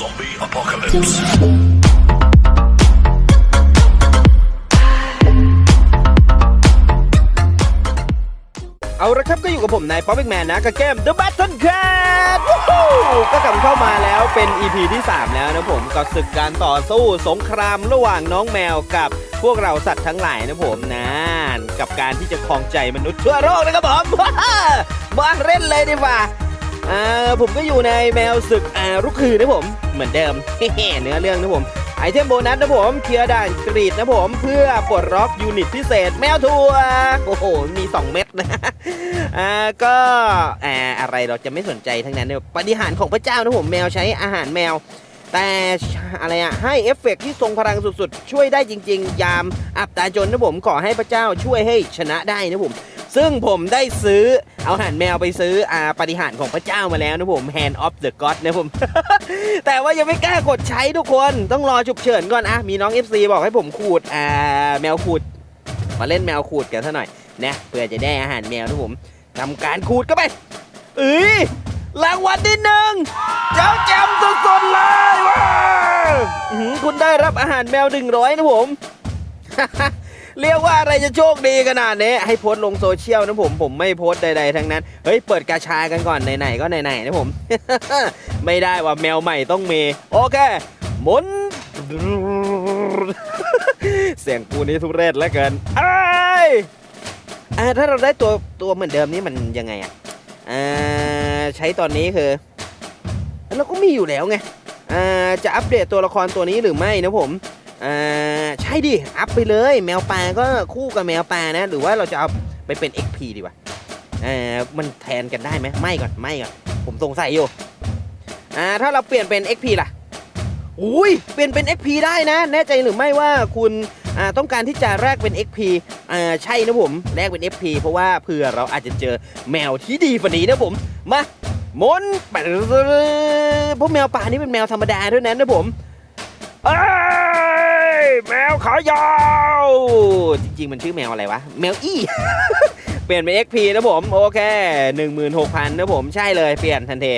Zombie apocalypse. เอาละครับก็อยู่กับผมนายป๊อปเปกแมนนะกับเกม The Battle Cat ก็กลับเข้ามาแล้วเป็น EP ที่ 3 แล้วนะผมกับศึกการต่อสู้สงครามระหว่างน้องแมวกับพวกเราสัตว์ทั้งหลายนะผมนะกับการที่จะครองใจมนุษย์ทั่วโลกนะครับผมมาเล่นเลยดีกว่า อ่าผมก็อยู่ในแมวศึกอ่ารุกคือนะผม เหมือนเดิมเนื้อเรื่องนะผมไอเทมโบนัสนะผมเคลียร์ด่านกรีดนะผมเพื่อปลดล็อกยูนิตพิเศษแมวทัวโอ้โห มี 2 เม็ดนะอ่าก็อ่าอะไรเราจะไม่สนใจทั้งนั้นเนี่ยปฏิหารของพระเจ้านะผมแมวใช้อาหารแมว แต่อะไรอะให้เอฟเฟกต์ที่ทรงพลังสุดๆ ช่วยได้จริง ๆ ยามอับตาจนนะผมขอให้พระเจ้าช่วยให้ชนะได้นะผม ซึ่งผมได้ซื้อเอาอาหารแมวไปซื้ออาปฏิหารย์ของพระเจ้ามาแล้วนะผม Hand of the God นะผม แต่ว่ายังไม่กล้ากดใช้ทุกคนต้องรอฉุกเฉินก่อนอะมีน้อง FC บอกให้ผมขูดอ่าแมวขูด มาเล่นแมวขูดกันซะหน่อยนะเพื่อจะได้อาหารแมวนะผมทำการขูดก็ไปเอ้ยรางวัลที่หนึ่งเจ้าแจมสุดๆเลยว้าวอื้อหือคุณได้รับอาหารแมวหนึ่งร้อยนะผม เรียกว่าอะไรจะโชคดีขนาดนี้ให้โพสต์ลงโซเชียลนะผมผมไม่โพสต์ใดๆทั้งนั้น เฮ้ย เปิดกาชากันก่อนไหนๆก็ไหนๆนะผม ไม่ได้ว่าแมวใหม่ต้องมี โอเคหมุน เสียงกูนี้ทุเรศเหลือเกินไอ้ยอ่าถ้าเราได้ตัวตัวเหมือนเดิมนี่มันยังไงอะอ่าใช้ตอนนี้คือเราก็มีอยู่แล้วไงอ่าจะอัปเดตตัวละครตัวนี้หรือไม่นะผม อ่าใช่ดิ อัพไปเลยแมวปลาก็คู่กับแมวปลานะ หรือว่าเราจะเอาไปเป็น XP ดีกว่าอ่ามันแทนกันได้ไหมไม่ก่อนไม่ก่อน ผมสงสัยอยู่อ่าถ้าเราเปลี่ยนเป็น XP ล่ะอุ้ยเปลี่ยนเป็น XP ได้นะ แน่ใจหรือไม่ว่าคุณอ่าต้องการที่จะแลกเป็น XP อ่าใช่นะผมแลกเป็น XP เพราะว่าเผื่อเราอาจจะเจอแมวที่ดีกว่านี้นะผม มามนไปพวกแมวป่านี่เป็นแมวธรรมดาเท่านั้นนะผมอ้ย แมวขายาว จริงๆ มันชื่อแมวอะไรวะ แมวอี้ เปลี่ยนเป็น XP นะผม โอเค 16,000 นะผมใช่เลยเปลี่ยนทันที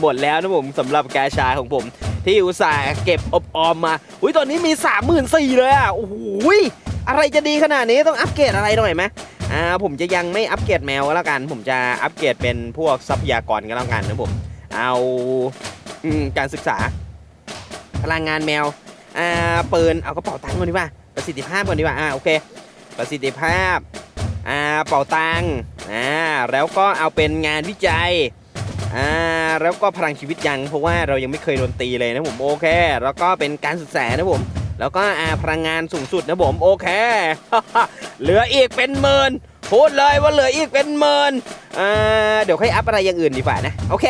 หมดแล้วนะผมสำหรับกาชาของผม ที่อุตส่าห์เก็บอบออมมาอุ้ยตอนนี้มี 34,000เลยอะโอ้โหยอะไรจะดีขนาดนี้ต้องอัปเกรดอะไรหน่อยไหมอ่าผมจะยังไม่อัปเกรดแมวก็แล้วกัน ผมจะอัปเกรดเป็นพวกทรัพยากรก็แล้วกันนะผม เอาอการศึกษาพลังงานแมว อ่าปืนเอากระเป๋าตังค์ก่อนดีกว่าประสิทธิภาพก่อนดีกว่าอ่าโอเคประสิทธิภาพอ่าเป๋าตังค์อ่าแล้วก็เอาเป็นงานวิจัยอ่าแล้วก็พลังชีวิตยังเพราะว่าเรายังไม่เคยโดนตีเลยนะผมโอเค แล้วก็เป็นการศึกษานะผมแล้วก็อ่าพลังงานสูงสุดนะผมโอเค เหลืออีกเป็นหมื่นพูดเลยว่าเหลืออีกเป็นหมื่นอ่าเดี๋ยวค่อยอัพอะไรอย่างอื่นดีกว่านะโอเค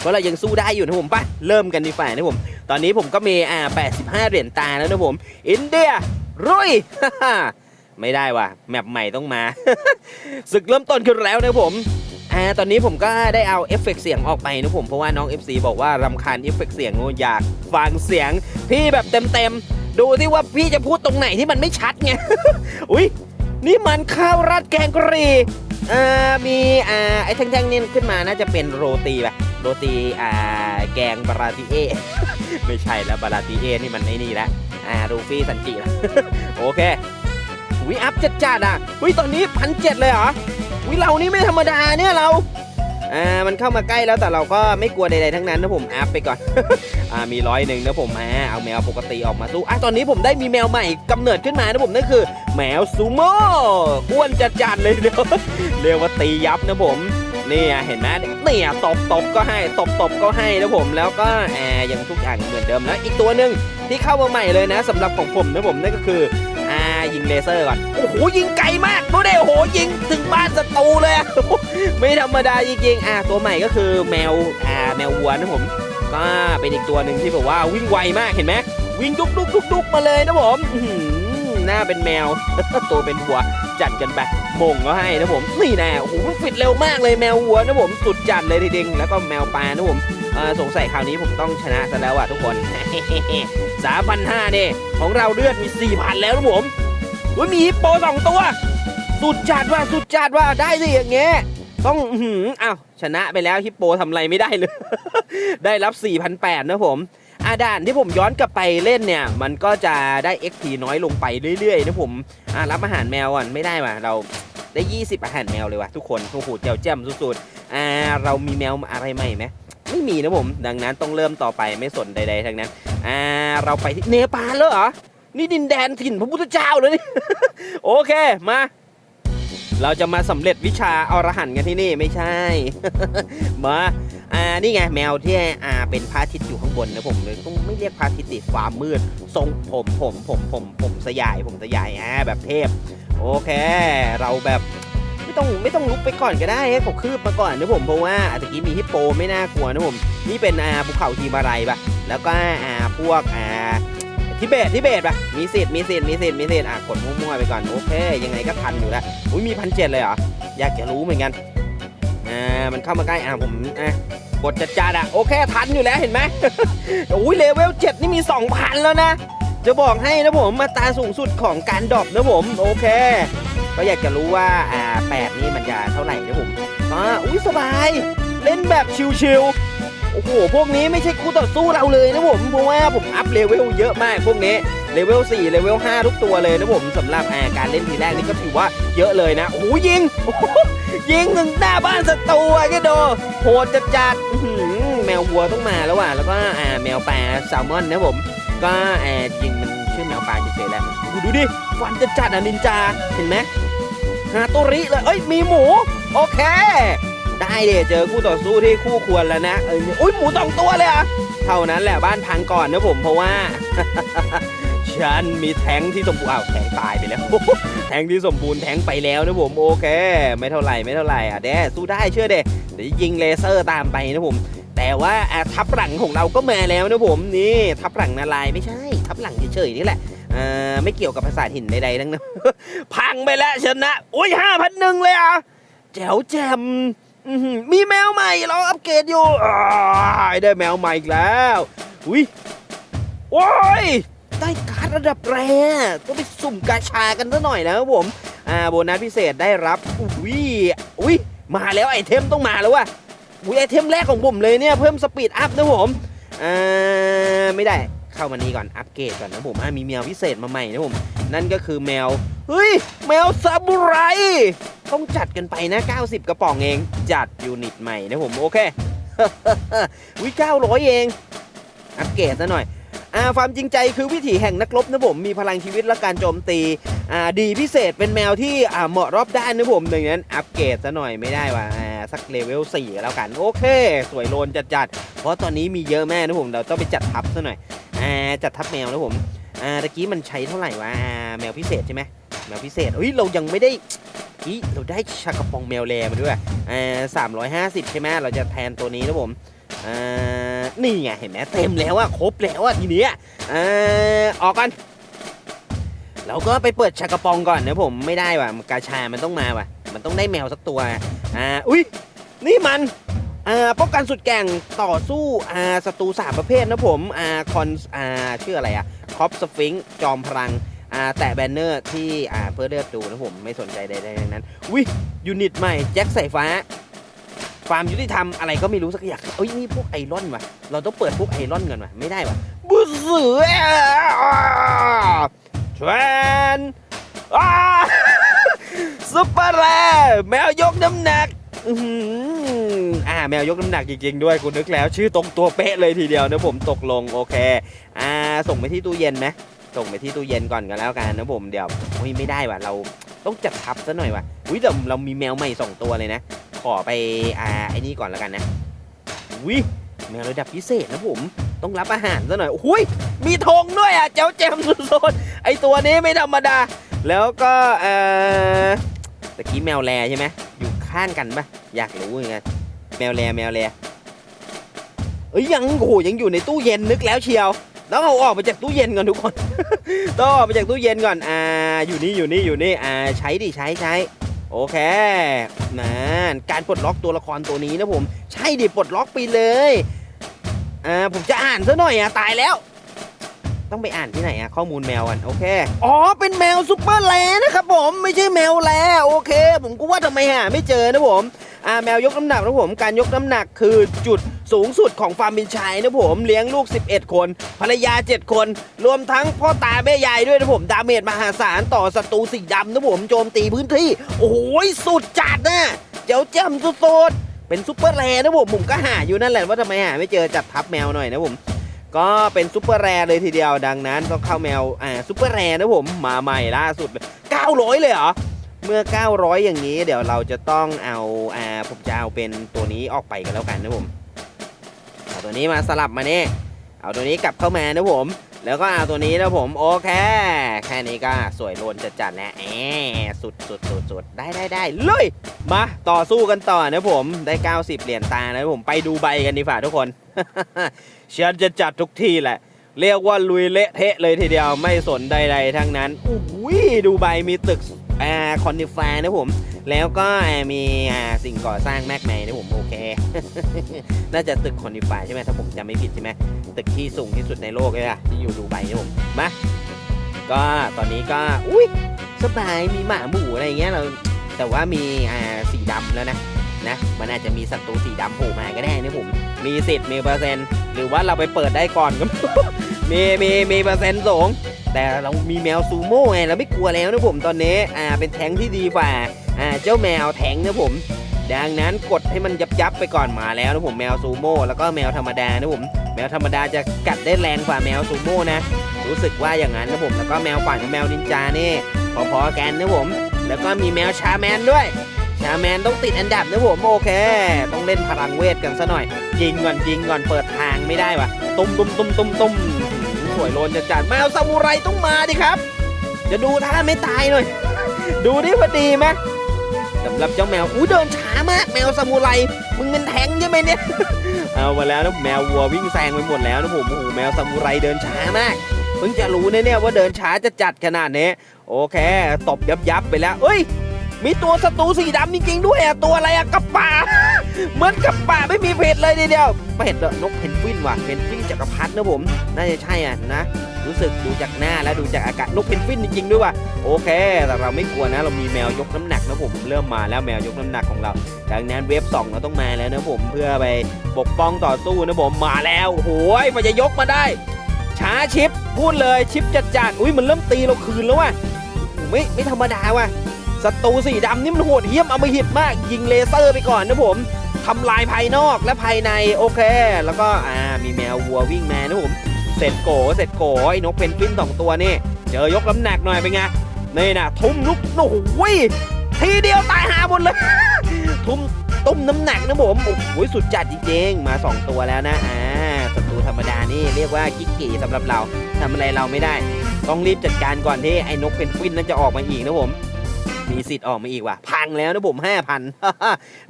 เพราะเรายังสู้ได้อยู่นะผมไปเริ่มกันดีกว่านะผม ตอนนี้ผมก็มีอ่า85 เหรียญตาแล้วนะผม อินเดียรุยไม่ได้ว่ะแมปใหม่ต้องมาศึกเริ่มต้นขึ้นแล้วนะผมอ่าตอนนี้ผมก็ได้เอาเอฟเฟกต์เสียงออกไปนะผมเพราะว่าน้อง FC บอกว่ารำคาญเอฟเฟกต์เสียงโนอยากฟังเสียง พี่แบบเต็มๆ ดูที่ว่าพี่จะพูดตรงไหนที่มันไม่ชัดไง อุ้ยนี่มันข้าวราดแกงกะหรี่อ่ามีอ่าไอ้แท่งๆนี่ขึ้นมาน่าจะเป็นโรตีป่ะ โรตีอ่าแกงบาราติเอ ไม่ใช่แล้วบาราติเอนี่มันไอ้นี่ละอ่ารูฟี่สันจิละโอเควิอัพจัดๆอะวิตอนนี้พันเจ็ดเลยเหรอวิเรานี่ไม่ธรรมดาเนี่ยเราอ่ามันเข้ามาใกล้แล้วแต่เราก็ไม่กลัวใดๆทั้งนั้นนะผมอัพไปก่อนอ่ามีร้อยหนึ่งนะผมอ่าเอาแมวปกติออกมาสู้อะตอนนี้ผมได้มีแมวใหม่กำเนิดขึ้นมานะผมนั่นคือ แมวซูโม่อ้วนจัดจัดเลยเดียวเรียกว่าตียับนะผม นี่ยเห็นไหมเนี่ยตบตบก็ให้ตบตบก็ให้นะผมแล้วก็แอร์ยังทุกอย่างเหมือนเดิมแล้วอีกตัวหนึ่งที่เข้ามาใหม่เลยนะสำหรับของผมนะผมนั่นก็คืออ่ายิงเลเซอร์ก่อนโอ้โหยิงไกลมากดูดิโอ้โหยิงถึงบ้านศัตรูเลยไม่ธรรมดาจริงๆอะตัวใหม่ก็คือแมวอ่าแมววัวนะผมก็เป็นอีกตัวหนึ่งที่แบบว่าวิ่งไวมากเห็นไหมวิ่งดุกดุกดุกดุกมาเลยนะผมหน้าเป็นแมวตัวเป็นวัวจัดกันไป มงก็ให้นะผมนี่แน่โอ้โหฟิตเร็วมากเลยแมววัวนะผมสุดจัดเลยทีเดียวแล้วก็แมวปลานะผมสงสัยคราวนี้ผมต้องชนะซะแล้วอะทุกคนสามพันห้าเนี่ยของเราเลือดมีสี่พันแล้วนะผมอุ้ยมีฮิปโปสองตัว สุดจัดว่ะสุดจัดว่ะได้สิอย่างเงี้ยต้องอื้อหืออ้าวชนะไปแล้วฮิปโปทำอะไรไม่ได้เลย ได้รับ 4,800นะผมอาด่านที่ผมย้อนกลับไปเล่นเนี่ย มันก็จะได้ XP น้อยลงไปเรื่อยๆนะผมอ่ารับอาหารแมวก่อนไม่ได้ว่ะเรา ได้ 20 อาหารแมวเลยว่ะทุกคนโอ้โหเจ้าแจ่มสุดๆอ่าเรามีแมวอะไรใหม่ไหมไม่มีนะผม ดังนั้นต้องเริ่มต่อไปไม่สนใดๆทั้งนั้นอ่าเราไปที่เนปาลแล้วเหรอนี่ดินแดนถิ่นพระพุทธเจ้าเลยนี่โอเคมาเราจะมาสำเร็จวิชาอรหันต์กันที่นี่ไม่ใช่ มา อ่า นี่ไงแมวที่อ่าเป็นพระอาทิตย์อยู่ข้างบนนะผมเลยต้องไม่เรียกพระอาทิตย์ดิความมืด ทรงผมผมผมผมผมสยายผมสยายอ่าแบบเทพ โอเค เราแบบไม่ต้องไม่ต้องลุกไปก่อนก็ได้ให้เขาคืบมาก่อนนะผมเพราะว่าตะกี้มีฮิปโปไม่น่ากลัวนะผมนี่เป็นอาภูเขาทีมาไรปะแล้วก็อาพวกอาทิเบตทิเบตปะมีสิทธิ์มีสิทธิ์มีสิทธิ์มีสิทธิ์อะกดมั่วๆไปก่อนโอเค ยังไงก็ทันอยู่แล้วอุ้ยมีพันเจ็ดเลยเหรออยากจะรู้เหมือนกันอ่ามันเข้ามาใกล้อะผมอะกดจัดจาอะโอเคทันอยู่แล้วเห็นไหมอุ้ยเลเวลเจ็ดนี่มี2,000แล้วนะ จะบอกให้นะผมมาตราสูงสุดของการดรอปนะผม โอเค ก็อยากจะรู้ว่าอ่าแปดนี่มันจะเท่าไหร่นะผมอ่าอุ้ยสบาย เล่นแบบชิวๆโอ้โหพวกนี้ไม่ใช่คู่ต่อสู้เราเลยนะผมเพราะว่าผมอัพเลเวลเยอะมากพวกนี้เลเวล4เลเวล5ทุกตัวเลยนะผมสำหรับอ่าการเล่นทีแรกนี่ก็ถือว่าเยอะเลยนะโอ้โหยิงยิงถึงหน้าบ้านศัตรูอะแกโดโหดจัดจัดแมววัวต้องมาแล้วว่ะแล้วก็อ่าแมวปลาแซลมอนนะผม ก็แอ่าจริงมันชื่อแมวปลาเฉยๆแหล้วดูดูดิฟันจัดจัดอะนินจาเห็นไหมฮาโตริเลยเอ้ยมีหมู โอเค ได้เดเจอคู่ต่อสู้ที่คู่ควรแล้วนะเอออุ้ยหมูสองตัวเลยอะเท่านั้นแหละบ้านพังก่อนนะผมเพราะว่า ฉันมีแทงที่สมบูรณ์อ้าวแทงตายไปแล้วแทงที่สมบูรณ์แทงไปแล้วนะผมโอเค ไม่เท่าไหร่ไม่เท่าไหร่อะแดสู้ได้เชื่อเดเดี๋ยวยิงเลเซอร์ตามไปนะผม แต่ว่าทับหลังของเราก็มาแล้วนะผมนี่ทับหลังนาลายไม่ใช่ ทับหลังเฉยๆนี่แหละอ่าไม่เกี่ยวกับภาษาหินใดๆทั้งนั้นพังไปแล้วชนะอุ้ยห้าพันหนึ่งเลยอะแจ๋วแจ่มมีแมวใหม่เราอัปเกรดอยู่อ้ายได้แมวใหม่อีกแล้วอุ้ยโอ้ยได้การ์ดระดับแรกต้องไปสุ่มกาชากันซะหน่อยนะครับผมอ่าโบนัสพิเศษได้รับอุ้ยอุ้ยมาแล้วไอเทมต้องมาแล้วว่ะ อุ้ยไอเทมแรกของผมเลยเนี่ย เพิ่มสปีดอัพนะผมอ่าไม่ได้เข้ามานี่ก่อนอัปเกรดก่อนนะผมมีแมวพิเศษมาใหม่นะผมนั่นก็คือแมวเฮ้ยแมวซาบูไรต้องจัดกันไปนะ 90 กระป๋องเองจัดยูนิตใหม่นะผมโอเควิ900เอง อัปเกรดซะหน่อยอาความจริงใจคือวิถีแห่งนักรบนะผมมีพลังชีวิตและการโจมตีอ่าดีพิเศษเป็นแมวที่อ่าเหมาะรอบด้านนะผมดังนั้นอัปเกรดซะหน่อยไม่ได้ว่ะอ่า สักเลเวล4ก็แล้วกัน โอเค สวยโลนจัดๆเพราะตอนนี้มีเยอะแม่นะผมเราต้องไปจัดทับซะหน่อยอ่าจัดทับแมวนะผมอ่าตะกี้มันใช้เท่าไหร่วะอ่าแมวพิเศษใช่ไหมแมวพิเศษเฮ้ยเรายังไม่ได้อีเราได้ชากระปองแมวแลมาด้วยอ่าสามร้อยห้าสิบใช่ไหมเราจะแทนตัวนี้นะผมอ่านี่ไงเห็นไหมเต็มแล้วอะครบแล้วอะทีเนี้ยอ่าออกกัน เราก็ไปเปิดชากระปองก่อนนะผมไม่ได้ว่ะกาชามันต้องมาว่ะ มันต้องได้แมวสักตัวอ่าอุ้ยนี่มันอ่าป้องกันสุดแก่งต่อสู้อ่าศัตรูสามประเภทนะผมอ่าคอนอ่าชื่ออะไรอะคอปสฟิงจอมพลังอ่าแตะแบนเนอร์ที่อ่าเพื่อเลือกดูนะผมไม่สนใจใดๆทั้งนั้นอุ้ยยูนิตใหม่แจ็คสายฟ้าความยุติธรรมอะไรก็ไม่รู้สักอย่างเอ้ยนี่พวกไอรอนว่ะเราต้องเปิดพวกไอรอนก่อนว่ะไม่ได้ว่ะบุสือ แทรนอ้าซุปเปอร์แรแมวยกน้ำหนักอ่าแมวยกน้ำหนักจริงๆด้วยกูนึกแล้ว ชื่อตรงตัวเป๊ะเลยทีเดียวนะผมตกลงโอเค อ่าส่งไปที่ตู้เย็นไหมส่งไปที่ตู้เย็นก่อนกันแล้วกันนะผมเดี๋ยวโอ้ยไม่ได้ว่ะเราต้องจัดทับซะหน่อยว่ะอุ้ยแต่เรามีแมวใหม่สองตัวเลยนะ ขอไปอ่าไอ้นี่ก่อนแล้วกันนะวิ แมวระดับพิเศษนะผม ต้องรับอาหารซะหน่อยหุยมีธงด้วยอะ เจ้าแจมสุดๆไอตัวนี้ไม่ธรรมดา แล้วก็เอ่อตะกี้แมวแลใช่ไหมอยู่ข้างกันปะอยากรู้ยังไงแมวแลแมวแลเอ้ยยังโหยังอยู่ในตู้เย็นนึกแล้วเชียวต้องเอาออกมาจากตู้เย็นก่อนทุกคน ต้องเอาออกมาจากตู้เย็นก่อน อ่า อยู่นี่อยู่นี่อยู่นี่ อ่า ใช้ดิใช้ใช้ โอเคนะการปลดล็อกตัวละครตัวนี้นะผม ใช่ดิปลดล็อกไปเลย อ่าผมจะอ่านซะหน่อยอะตายแล้ว ต้องไปอ่านที่ไหนอะข้อมูลแมวกันโอเค อ๋อเป็นแมวซุปเปอร์แลนะครับผมไม่ใช่แมวแลโอเค ผมก็ว่าทำไมหาไม่เจอนะผมอ่าแมวยกน้ำหนักนะผมการยกน้ำหนักคือจุดสูงสุดของฟาร์มบินชัยนะผมเลี้ยงลูก 11 คน ภรรยา 7 คน รวมทั้งพ่อตาแม่ยายด้วยนะผมดาเมจมหาศาลต่อศัตรูสีดำนะผมโจมตีพื้นที่ โอ้โหสุดจัดนะเจ้าเจ้มสุดๆ เป็นซุปเปอร์แรร์นะผมผมก็หาอยู่นั่นแหละว่าทำไมหาไม่เจอจัดทับแมวหน่อยนะผมก็เป็นซุปเปอร์แรร์เลยทีเดียวดังนั้นต้องเข้าแมวอ่าซุปเปอร์แรร์นะผมมาใหม่ล่าสุดเลย900 เลยเหรอเมื่อ 900 อย่างนี้ เดี๋ยวเราจะต้องเอาอ่าผมจะเอาเป็นตัวนี้ออกไปกันแล้วกันนะผมเอาตัวนี้มาสลับมาเนี่ยเอาตัวนี้กลับเข้ามานะผม แล้วก็เอาตัวนี้นะผมโอเค แค่นี้ก็สวยโลนจัดๆแล้วแอบสุดสุดสุดสุดได้ได้ได้เลยมาต่อสู้กันต่อนะผมได้ 90 เหรียญตานะผมไปดูใบกันดีฝ่าทุกคนฉันจะจัดทุกที่แหละ เรียกว่าลุยเละเทะเลยทีเดียวไม่สนใดๆทั้งนั้นอุ้ยดูใบมีตึกแอ่าคอนดิฟานะผม แล้วก็มีสิ่งก่อสร้างมากมายนะผมโอเค น่าจะตึกคอนดิฟาใช่ไหมถ้าผมจำไม่ผิดใช่ไหมตึกที่สูงที่สุดในโลกเลยอะที่อยู่ดูไบนะผมมาก็ตอนนี้ก็อุ้ยสบายมีหมาหมูอะไรเงี้ยเราแต่ว่ามีสีดำแล้วนะนะมันอาจจะมีศัตรูสีดำโผล่มาก็ได้นะผม มีสิทธิ์มีเปอร์เซ็นต์หรือว่าเราไปเปิดได้ก่อนก็มีมีมีเปอร์เซ็นต์สูงแต่เรามีแมวซูโม่ไงเราไม่กลัวแล้วนะผมตอนนี้อ่าเป็นแทงที่ดีกว่า อ่าเจ้าแมวแทงนะผม ดังนั้นกดให้มันยับยับๆไปก่อนมาแล้วนะผมแมวซูโม่แล้วก็แมวธรรมดานะผมแมวธรรมดาจะกัดได้แรงกว่าแมวซูโม่นะ รู้สึกว่าอย่างนั้นนะผมแล้วก็แมวขวัญกับแมวนินจานี่พอๆกันนะผม แล้วก็มีแมวชาแมนด้วยชาแมนต้องติดอันดับนะผมโอเค ต้องเล่นพลังเวทกันซะหน่อยยิงก่อนยิงก่อนเปิดทางไม่ได้วะตุ้มตุ้มตุ้มตุ้มตุ้มสวยโลนจะจัดแมวซามูไรต้องมาดิครับ จะดูท่าไม่ตายหน่อย ดูดิว่าดีไหม สำหรับเจ้าแมวอู้เดินช้ามาก แมวซามูไรมึงเป็นแทงใช่ไหมเนี่ย เอามาแล้วนะแมววัววิ่งแซงไปหมดแล้วนะผมโอ้โหแมวซามูไรเดินช้ามากเพิ่งจะรู้นะเนี่ยว่าเดินช้าจะจัดขนาดนี้โอเคตบยับยับไปแล้วเอ้ย มีตัวศัตรูสีดำจริงๆด้วยอะตัวอะไรอะกระป่าเหมือนกับป่าไม่มีเพจเลยเดียวเห็นเหรอนกเพนกวินว่ะเพนกวินจักรพรรดินะผมน่าจะใช่อะนะ รู้สึกดูจากหน้าและดูจากอากาศนกเพนกวินจริงๆด้วยว่ะโอเค แต่เราไม่กลัวนะ เรามีแมวยกน้ำหนักนะผมเริ่มมาแล้วแมวยกน้ำหนักของเราดังนั้นเวฟสองเราต้องมาแล้วนะผมเพื่อไปปกป้องต่อสู้นะผมมาแล้วโอ้โหยมันจะยกมาได้ช้าชิปพูดเลยชิปจัดจัดอุ้ยมันเริ่มตีเราคืนแล้วว่ะไม่ไม่ธรรมดาว่ะศัตรูสีดำนี่มันโหดเหี้ยมเอามาหิดมาก ยิงเลเซอร์ไปก่อนนะผมทำลายภายนอกและภายในโอเค แล้วก็อ่ามีแมววัววิ่งมานะผม เสร็จโกเสร็จโกไอ้นกเพนกวินสองตัวนี่ เจอยกน้ำหนักหน่อยเป็นไงนี่นะทุ่มลุกโอ้โหยทีเดียวตายหาหมดเลย ทุ่มตุ้มน้ำหนักนะผมโอ้โหสุดจัดจริงๆมาสองตัวแล้วนะอ่าศัตรูธรรมดานี่เรียกว่ากิ๊กกี่สำหรับเราทำอะไรเราไม่ได้ ต้องรีบจัดการก่อนที่ไอ้นกเพนกวินนั้นจะออกมาอีกนะผมมีสิทธิ์ออกมาอีกว่ะ พังแล้วนะผมห้าพัน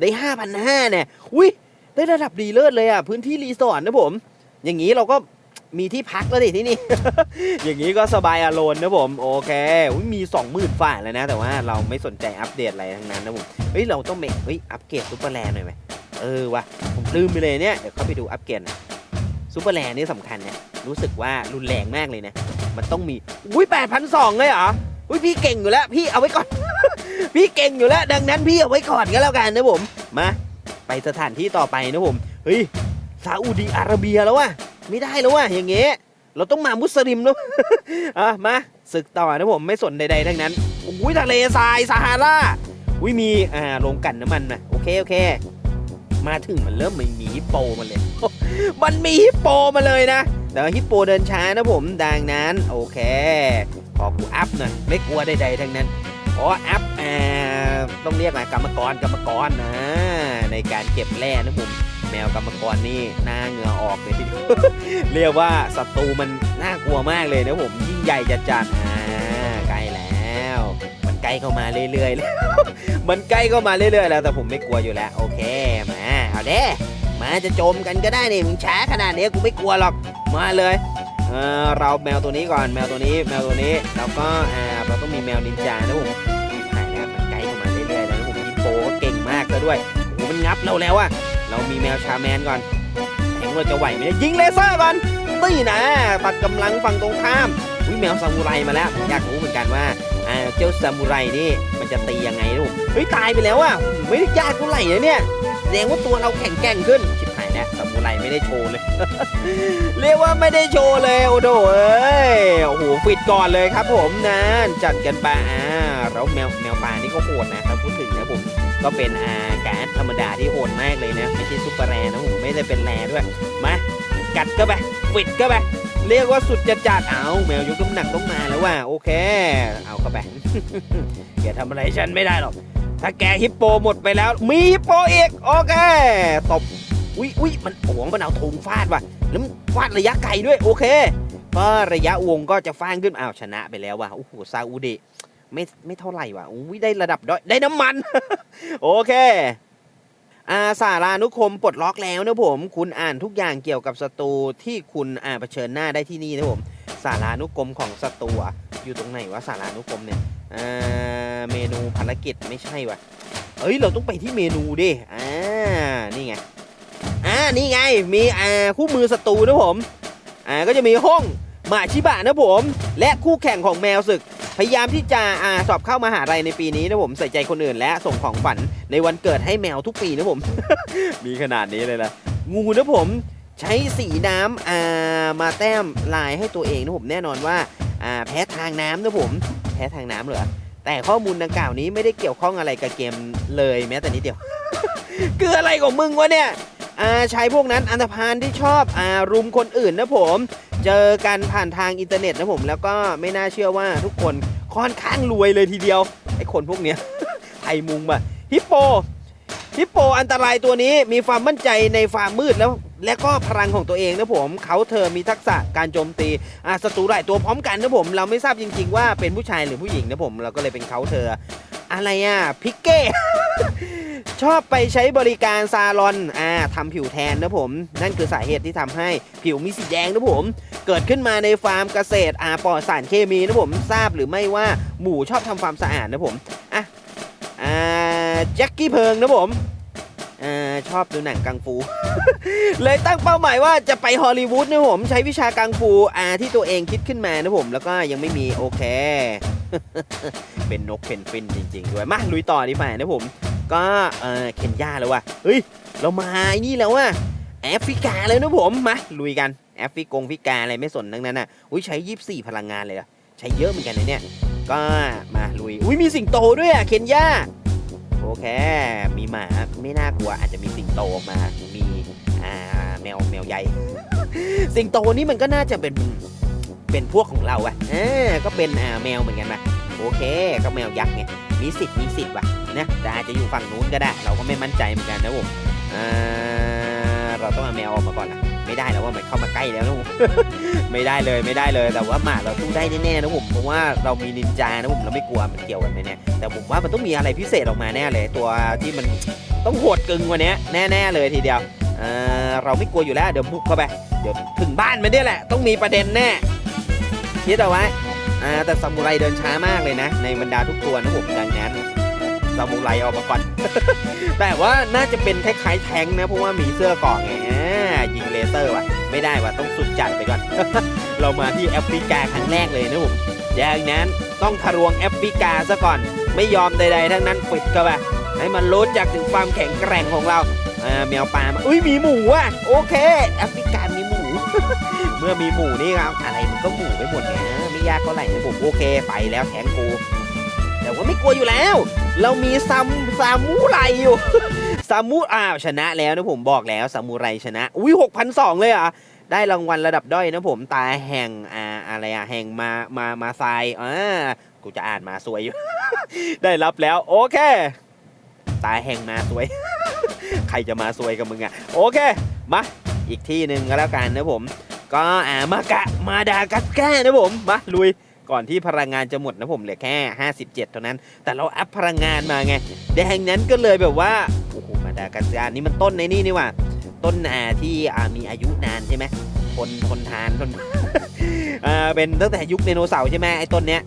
ได้ห้าพันห้าเนี่ยอุ้ยได้ระดับดีเลิศเลยอะพื้นที่รีสอร์ทนะผม อย่างนี้เราก็ มีที่พักแล้วดิที่นี่ อย่างนี้ก็สบายอารมณ์นะผม โอเคมีสองหมื่นฝ่าแล้วนะ แต่ว่าเราไม่สนใจอัปเดตอะไรทั้งนั้นนะผม เฮ้ย เราต้องเมกเฮ้ย อัปเกรดซูเปอร์แลนด์หน่อยไหมเออวะผมลืมไปเลยเนี่ย เดี๋ยวเข้าไปดูอัปเกรดนะซูเปอร์แลนด์นี่สำคัญเนี่ยรู้สึกว่ารุนแรงมากเลยนะ มันต้องมี อุ้ยแปดพันสองเลยเหรอ อุ้ยพี่เก่งอยู่แล้ว พี่เอาไว้ก่อน พี่เก่งอยู่แล้ว ดังนั้นพี่เอาไว้ก่อนก็แล้วกันนะผม มา ไปสถานที่ต่อไปนะผม เฮ้ย ซาอุดีอาระเบียแล้ววะ ไม่ได้แล้ววะอย่างเงี้ยเราต้องมามุสลิมแล้ว อะมาศึกต่อนะผมไม่สนใดๆทั้งนั้นอุ้ยทะเลทรายซาฮาราอุ้ยมีอ่าโรงกันน้ำมันนะโอเคโอเค มาถึงมันเริ่มมีมีฮิปโปมาเลย มันมีฮิปโปมาเลยนะแต่ฮิปโปเดินช้านะผมดังนั้น โอเค ขอกูอัพหน่อยไม่กลัวใดๆทั้งนั้นขออัพอ่าต้องเรียกอะไรกรรมกรกรรมกรนะในการเก็บแร่นะผม แมวกรรมกรนี่หน้าเหงื่อออกเลยทีเดียวเรียกว่าศัตรูมันน่ากลัวมากเลยนะผมยิ่งใหญ่จัดจัดๆอ่าใกล้แล้ว มันใกล้เข้ามาเรื่อยๆแล้วมันใกล้เข้ามาเรื่อยๆ แล้วแต่ผมไม่กลัวอยู่แล้ว โอเคมาเอาเด้มาจะโจมกันก็ได้นี่มึงช้าขนาดนี้กูไม่กลัวหรอกมาเลยเออเราแมวตัวนี้ก่อนแมวตัวนี้ แมวตัวนี้แล้วก็อ่าเราต้องมีแมวนินจานะผมหายแล้วมันใกล้เข้ามาเรื่อยๆแล้วผมยิปโปก็เก่งมากซะด้วยโอ้โหมันงับเราแล้วอะ เรามีแมวชาแมนก่อนแทงเราจะไหวไหมยิงเลเซอร์ก่อนนี่นะตัดกำลังฝั่งตรงข้ามวิแมวซามูไรมาแล้ว อยากรู้เหมือนกันว่าเจ้าซามูไรนี่มันจะตียังไงนะผมเฮ้ยตายไปแล้วอะไม่ได้ยากเท่าไหร่นะเนี่ยแสดงว่าตัวเราแข็งแกร่งขึ้นชิบหายแล้วซามูไรไม่ได้โชว์เลย เรียกว่าไม่ได้โชว์เลยโอ้โหเอ้ยโอ้โหฟิตก่อนเลยครับผมนะจัดกันไปอ่าแล้วแมวแมวป่านี่ก็โหดนะครับพูดถึงนะ ก็เป็นอาการดธรรมดาที่โหดมากเลยนะ ไม่ใช่ซุปเปอร์แร์นะผมไม่ได้เป็นแร์ด้วย มา กัดก็ไปฟิดก็ไปเรียกว่าสุดจะจัดเอาแมวยกน้ำหนักต้องมาแล้วว่า โอเค เอาเข้าไปแกทำอะไรฉันไม่ได้หรอก ถ้าแกฮิปโปหมดไปแล้ว มีฮิปโปอีก โอเค ตบอุ้ยอุ้ยมันโอ้โหมันเอาธงฟาดว่ะแล้วฟาดระยะไกลด้วย โอเคก็ระยะวงก็จะฟางขึ้นอ้าวชนะไปแล้วว่ะโอ้โหซาอุดิ ไม่ไม่เท่าไหร่ว่ะอุ้ยได้ระดับด้อยได้น้ำมัน โอเคอาสารานุคมปลดล็อกแล้วนะผม คุณอ่านทุกอย่างเกี่ยวกับศัตรูที่คุณอ่าเผชิญหน้าได้ที่นี่นะผมสารานุกรมของศัตรูอยู่ตรงไหนวะสารานุกรมเนี่ยอ่าเมนูภารกิจไม่ใช่วะเอ้ยเราต้องไปที่เมนูดิอ่านี่ไงอ่านี่ไงมีอ่าคู่มือศัตรูนะผมอ่าก็จะมีห้องหมาชิบะนะผม และคู่แข่งของแมวศึก พยายามที่จะอาสอบเข้ามหาลัยในปีนี้นะผมใส่ใจคนอื่นและส่งของฝันในวันเกิดให้แมวทุกปีนะผม มีขนาดนี้เลยนะงูนะผมใช้สีน้ำอ่ามาแต้มลายให้ตัวเองนะผมแน่นอนว่าอ่าแพ้ทางน้ำนะผม แพ้ทางน้ำเหรอแต่ข้อมูลดังกล่าวนี้ไม่ได้เกี่ยวข้องอะไรกับเกมเลยแม้แต่นิดเดียว คืออะไรของมึงวะเนี่ย ชายพวกนั้นอันธพาลที่ชอบอารุมคนอื่นนะผม เจอกันผ่านทางอินเทอร์เน็ตนะผม แล้วก็ไม่น่าเชื่อว่าทุกคนค่อนข้างรวยเลยทีเดียวไอ้คนพวกเนี้ยไทยมุงป่ะฮิปโปฮิปโปอันตรายตัวนี้มีความมั่นใจในความมืดแล้ว และก็พลังของตัวเองนะผมเขาเธอมีทักษะการโจมตีอ่าศัตรูหลายตัวพร้อมกันนะผม เราไม่ทราบจริง ๆ ว่าเป็นผู้ชายหรือผู้หญิงนะผม เราก็เลยเป็นเขาเธอ อะไรอะพิกเก้ ชอบไปใช้บริการซาลอนอ่าทำผิวแทนนะผม นั่นคือสาเหตุที่ทำให้ผิวมีสีแดงนะผม เกิดขึ้นมาในฟาร์มเกษตรอาปลอดสารเคมีนะผมทราบหรือไม่ว่าหมูชอบทำความสะอาดนะผมอะอ่าแจ็คกี้เพิงนะผมอ่าชอบดูหนังกังฟู เลยตั้งเป้าหมายว่าจะไปฮอลลีวูดนะผมใช้วิชากังฟูอาที่ตัวเองคิดขึ้นมานะผมแล้วก็ยังไม่มีโอเค เป็นนกเพนฟินจริง ๆ ด้วยมาลุยต่อดีกว่านะผม ก็เออเคนยาแล้วว่ะเฮ้ยเรามาไอ้นี่แล้วว่ะแอฟริกาเลยนะผมมาลุยกันแอฟริกงฟิกาอะไรไม่สนทั้งนั้นน่ะอุ้ยใช้ยี่สี่พลังงานเลยเหรอใช้เยอะเหมือนกันนะเนี่ยก็มาลุยอุ้ยมีสิงโตด้วยอะเคนยาโอเค มีหมาไม่น่ากลัวอาจจะมีสิงโตมามีอ่าแมวแมวใหญ่ สิงโตนี่มันก็น่าจะเป็นเป็นพวกของเราอะเออก็เป็นอ่าแมวเหมือนกันนะโอเค ก็แมวยักษ์ไงมีสิทธิ์มีสิทธิ์ว่ะ นะแต่อาจจะอยู่ฝั่งนู้นก็ได้ เราก็ไม่มั่นใจเหมือนกันนะผมเราต้องเอาแมวออกมาก่อนนะไม่ได้แล้วว่ามันเข้ามาใกล้แล้วนะผมไม่ได้เลยไม่ได้เลยแต่ว่าหมาเราสู้ได้แน่ๆนะผมเพราะว่าเรามีนินจานะผมเราไม่กลัวมันเกี่ยวกันแน่ๆแต่ผมว่ามันต้องมีอะไรพิเศษออกมาแน่เลย ตัวที่มันต้องโหดกึ่งกว่านี้แน่ๆเลยทีเดียวเราไม่กลัวอยู่แล้วเดี๋ยวบุกเข้าไปเดี๋ยวถึงบ้านมันเนี่ยแหละ ต้องมีประเด็นแน่คิดเอาไว้แต่ซามูไรเดินช้ามากเลยนะ ในบรรดาทุกตัวนะผมดังนั้นามูไรออกมาก่อน แต่ว่าน่าจะเป็นคล้ายๆแทงนะเพราะว่ามีเสื้อก่อไงยิงเลเซอร์ว่ะ ไม่ได้ว่ะต้องสุดจัดไปก่อน เรามาที่แอฟริกาครั้งแรกเลยนะผมอย่างนั้นต้องทะลวงแอฟริกาซะก่อน ไม่ยอมใดๆทั้งนั้นปิดเข้าไปให้มันรู้จักถึงความแข็งแกร่งของเราอ่าแมวป่ามาอุ้ยมีหมูอะโอเค แอฟริกามีหมู เมื่อมีหมูนี่ครับอะไรมันก็หมูไปหมดไงไม่ยากเท่าไหร่นะผมโอเคไปแล้วแทงกู ว่าไม่กลัวอยู่แล้ว เรามีซัมซามูไรอยู่ซามูอ้าวชนะแล้วนะผมบอกแล้วซามูไรชนะ อุ้ยหกพันสองเลยอะได้รางวัลระดับด้อยนะผมตาแห่งอ่าอะไรอะแห่งมามามาทรายอ่ากูจะอ่านมาสวยอยู่ ได้รับแล้วโอเค ตาแห่งมาสวย ใครจะมาสวยกับมึงอะโอเค มาอีกที่หนึ่งก็แล้วกันนะผม ก็อ่ามากะมาดากัสการ์นะผมมาลุย ก่อนที่พลังงานจะหมดนะผมเหลือแค่ 57 เท่านั้น แต่เราอัพพลังงานมาไงแดงนั้นก็เลยแบบว่าโอ้โหมาดากัสการนี่มันต้นในนี่นี่ว่า ต้นอาที่มีอายุนานใช่ไหมคนคนทานคนเป็นตั้งแต่ยุคไดโนเสาร์ใช่ไหมไอ้ต้นเนี้ย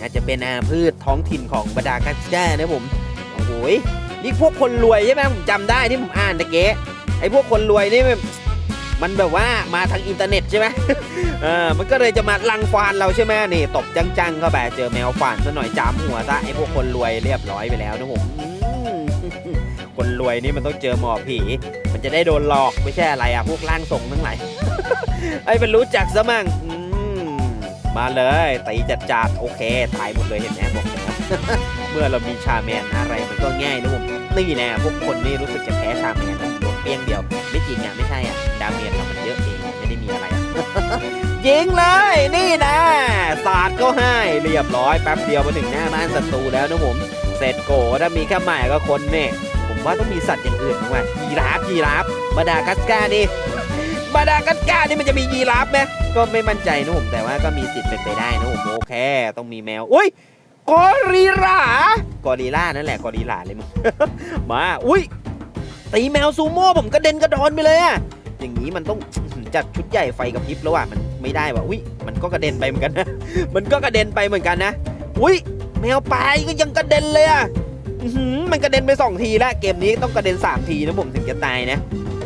อาจจะเป็นอาพืชท้องถิ่นของบาดากัสกานะผมโอ้โหนี่พวกคนรวยใช่ไหมผมจำได้ที่ผมอ่านตะเกีไอ้พวกคนรวยนี่แบบ มันแบบว่ามาทางอินเทอร์เน็ตใช่ไหมเออมันก็เลยจะมาลังฟานเราใช่ไหมนี่ตบจังๆเข้าไปเจอแมวฟานซะหน่อยจามหัวซะไอพวกคนรวยเรียบร้อยไปแล้วนะผมคนรวยนี่มันต้องเจอหมอผี มันจะได้โดนหลอกไม่ใช่อะไรอะพวกร่างทรงทั้งหลายไอ้เป็นรู้จักซะมั่งอืมมาเลยตีจัดจัดโอเคตายหมดเลยเห็นไหมบอกแล้วเมื่อเรามีชาแมนอะไรมันก็ง่ายนะผมนี่แน่พวกคนนี่รู้สึกจะแพ้ชาแมนนะ ปี้ยงเดียว ไม่จริงอะไม่ใช่อะดาเมจมันเยอะเองไม่ได้มีอะไรอะยิงเลยนี่นะสาดก็ให้เรียบร้อยแป๊บเดียวมาถึงหน้าบ้านศัตรูแล้วนะผมเสร็จโกถ้ามีแค่หมาก็คนเนี่ยผมว่าต้องมีสัตว์อย่างอื่นบ้างว่ะยีราฟยีราฟมาดากัสการ์นี่มาดากัสการ์นี่มันจะมียีราฟไหมก็ไม่มั่นใจนะผมแต่ว่าก็มีสิทธิ์เป็นไปได้นะผมโอเค ต้องมีแมวอุ้ยกอริลลากอริลล่านั่นแหละกอริลลาเลยมึงมาอุ้ย ตีแมวซูโม่ผมกระเด็นกระดอนไปเลยอะอย่างนี้มันต้องจัดชุดใหญ่ไฟกับพริบแล้วอะมันไม่ได้ว่ะอุ้ยมันก็กระเด็นไปเหมือนกันนะมันก็กระเด็นไปเหมือนกันนะอุ้ยแมวปลายก็ยังกระเด็นเลยอะมันกระเด็นไปสองทีแล้วเกมนี้ต้องกระเด็นสามทีนะผมถึงจะตายนะ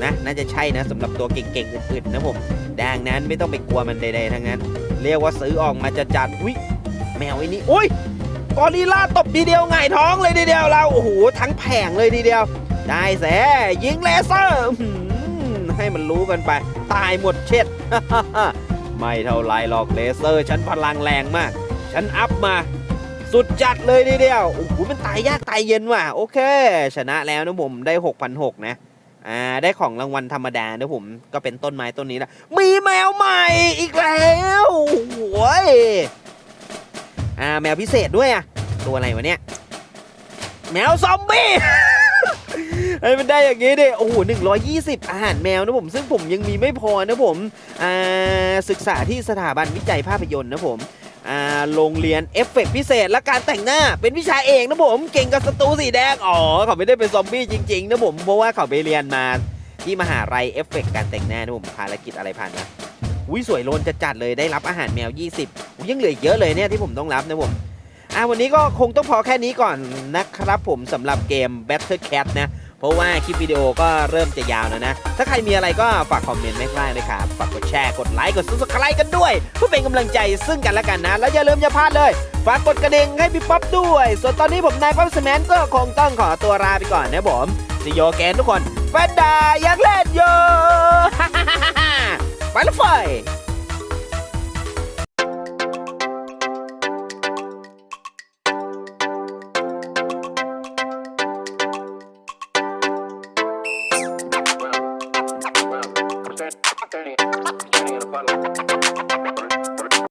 นะน่าจะใช่นะสำหรับตัวเก่งๆอื่นๆนะผมดังนั้นไม่ต้องไปกลัวมันใดๆทั้งนั้น เรียกว่าซื้อออกมาจะจัดอุ้ยแมวไอ้นี่อุ้ยกอริลล่าตบทีเดียวหงายท้องเลยทีเดียวเราโอ้โหทั้งแผงเลยทีเดียว ได้แสยิงเลเซอร์ให้มันรู้กันไป ตายหมดเช็ด ไม่เท่าไรหรอกเลเซอร์ฉันพลังแรงมาก ฉันอัพมา สุดจัดเลยทีเดียวโอ้โหมันตายยากตายเย็นว่ะ โอเค ชนะแล้วนะผมได้ 6,600 นะอ่าได้ของรางวัลธรรมดานะผมก็เป็นต้นไม้ต้นนี้นะมีแมวใหม่อีกแล้วโอ้โหยอ่าแมวพิเศษด้วยอะตัวอะไรวะเนี่ยแมวซอมบี้ เฮ้ยมันได้อย่างงี้ดิโอ้โห120อาหารแมวนะผม ซึ่งผมยังมีไม่พอนะผมอ่าศึกษาที่สถาบันวิจัยภาพยนตร์นะผมอ่าโรงเรียนเอฟเฟกต์พิเศษและการแต่งหน้าเป็นวิชาเอกนะผม เก่งกับศัตรูสีแดง อ๋อ เขาไม่ได้เป็นซอมบี้จริง ๆ นะผม เพราะว่าเขาไปเรียนมาที่มหาลัยเอฟเฟกต์การแต่งหน้านะผมภารกิจอะไรผ่านมาอุ้ยสวยโลนจะจัดเลยได้รับอาหารแมว 20อุ๊ยยังเหลืออีกเยอะเลยเนี่ยที่ผมต้องรับนะผมอ่าวันนี้ก็คงต้องพอแค่นี้ก่อนนะครับผมสำหรับเกม Battle Cat นะ เพราะว่าคลิปวิดีโอก็เริ่มจะยาวแล้วนะ ถ้าใครมีอะไรก็ฝากคอมเมนต์ไว้ข้างล่างเลยครับ ฝากกดแชร์ กดไลค์ กด subscribe กันด้วย เพื่อเป็นกำลังใจซึ่งกันและกันนะ แล้วอย่าลืมอย่าพลาดเลย ฝากกดกระดิ่งให้พี่ป๊อปด้วย ส่วนตอนนี้ผมนายป๊อปสแมนก็คงต้องขอตัวลาไปก่อนนะผมสิโยแกนทุกคนแฟนดาอยากเล่นโยไปแล้วไฟ